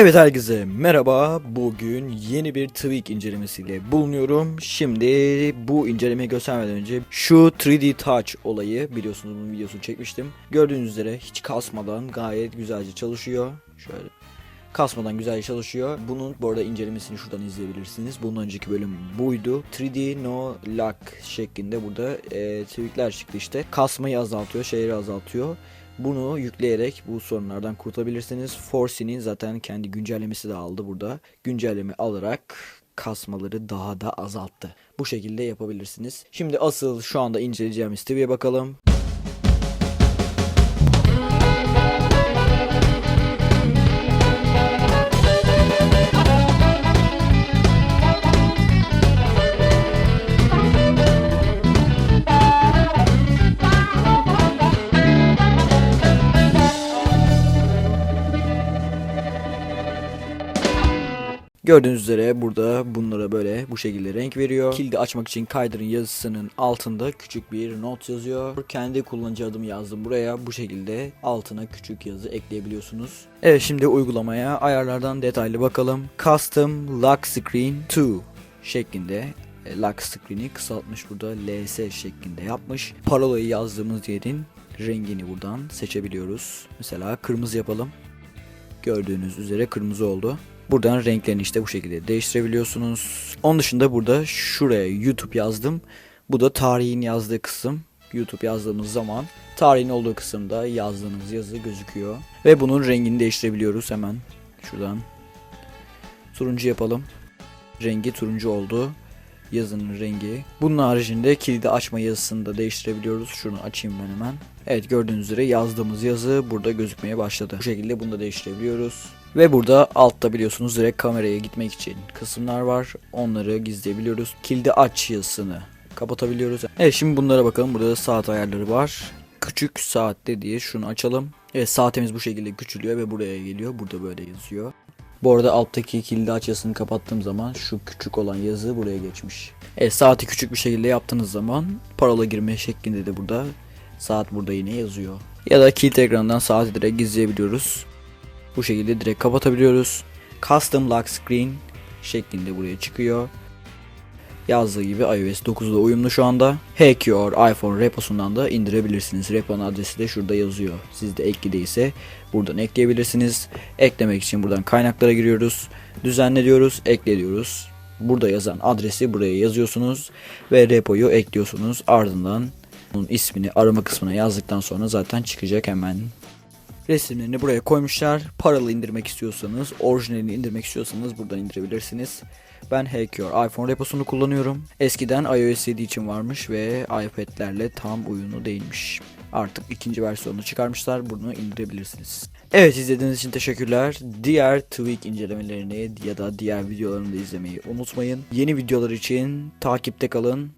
Evet herkese merhaba. Bugün yeni bir tweak incelemesiyle bulunuyorum. Şimdi bu incelemeyi göstermeden önce şu 3D Touch olayı biliyorsunuz bunun videosunu çekmiştim. Gördüğünüz üzere hiç kasmadan gayet güzelce çalışıyor. Şöyle kasmadan güzelce çalışıyor. Bunun bu arada incelemesini şuradan izleyebilirsiniz. Bunun önceki bölüm buydu. 3D No Lock şeklinde burada e, tweakler çıktı işte. Kasmayı azaltıyor, şeyleri azaltıyor. Bunu yükleyerek bu sorunlardan kurtulabilirsiniz. Force'nin zaten kendi güncellemesi de aldı burada. Güncelleme alarak kasmaları daha da azalttı. Bu şekilde yapabilirsiniz. Şimdi asıl şu anda inceleyeceğimiz TV'ye bakalım. Gördüğünüz üzere burada bunlara böyle bu şekilde renk veriyor. Kilidi açmak için kaydırın yazısının altında küçük bir not yazıyor. Kendi kullanıcı adımı yazdım buraya. Bu şekilde altına küçük yazı ekleyebiliyorsunuz. Evet şimdi uygulamaya ayarlardan detaylı bakalım. Custom Lock Screen 2 şeklinde e, lock screen'i kısaltmış burada LS şeklinde yapmış. Parolayı yazdığımız yerin rengini buradan seçebiliyoruz. Mesela kırmızı yapalım. Gördüğünüz üzere kırmızı oldu. Buradan renklerini işte bu şekilde değiştirebiliyorsunuz. Onun dışında burada şuraya YouTube yazdım. Bu da tarihin yazdığı kısım. YouTube yazdığımız zaman tarihin olduğu kısımda yazdığınız yazı gözüküyor. Ve bunun rengini değiştirebiliyoruz hemen. Şuradan turuncu yapalım. Rengi turuncu oldu. Yazının rengi. Bunun haricinde kilidi açma yazısını da değiştirebiliyoruz. Şunu açayım ben hemen. Evet gördüğünüz üzere yazdığımız yazı burada gözükmeye başladı. Bu şekilde bunu da değiştirebiliyoruz. Ve burada altta biliyorsunuz direkt kameraya gitmek için kısımlar var. Onları gizleyebiliyoruz. Kilidi aç yazısını kapatabiliyoruz. Evet şimdi bunlara bakalım. Burada da saat ayarları var. Küçük saat dediği şunu açalım. Evet saatimiz bu şekilde küçülüyor ve buraya geliyor. Burada böyle yazıyor. Bu arada alttaki kilidi aç yazısını kapattığım zaman şu küçük olan yazı buraya geçmiş. Evet saati küçük bir şekilde yaptığınız zaman parola girme şeklinde de burada saat burada yine yazıyor. Ya da kilit ekranından saati direkt gizleyebiliyoruz. Bu şekilde direkt kapatabiliyoruz. Custom Lock Screen şeklinde buraya çıkıyor. Yazdığı gibi iOS 9'da uyumlu şu anda. Hack Your iPhone reposundan da indirebilirsiniz. Reponun adresi de şurada yazıyor. Sizde ekli değilse buradan ekleyebilirsiniz. Eklemek için buradan kaynaklara giriyoruz. Düzenle diyoruz, ekle diyoruz. Burada yazan adresi buraya yazıyorsunuz ve repoyu ekliyorsunuz. Ardından bunun ismini arama kısmına yazdıktan sonra zaten çıkacak hemen resimlerini buraya koymuşlar. Paralı indirmek istiyorsanız, orijinalini indirmek istiyorsanız buradan indirebilirsiniz. Ben Hack Your iPhone reposunu kullanıyorum. Eskiden iOS 7 için varmış ve iPad'lerle tam uyumlu değilmiş. Artık ikinci versiyonunu çıkarmışlar. Bunu indirebilirsiniz. Evet izlediğiniz için teşekkürler. Diğer tweak incelemelerini ya da diğer videolarını da izlemeyi unutmayın. Yeni videolar için takipte kalın.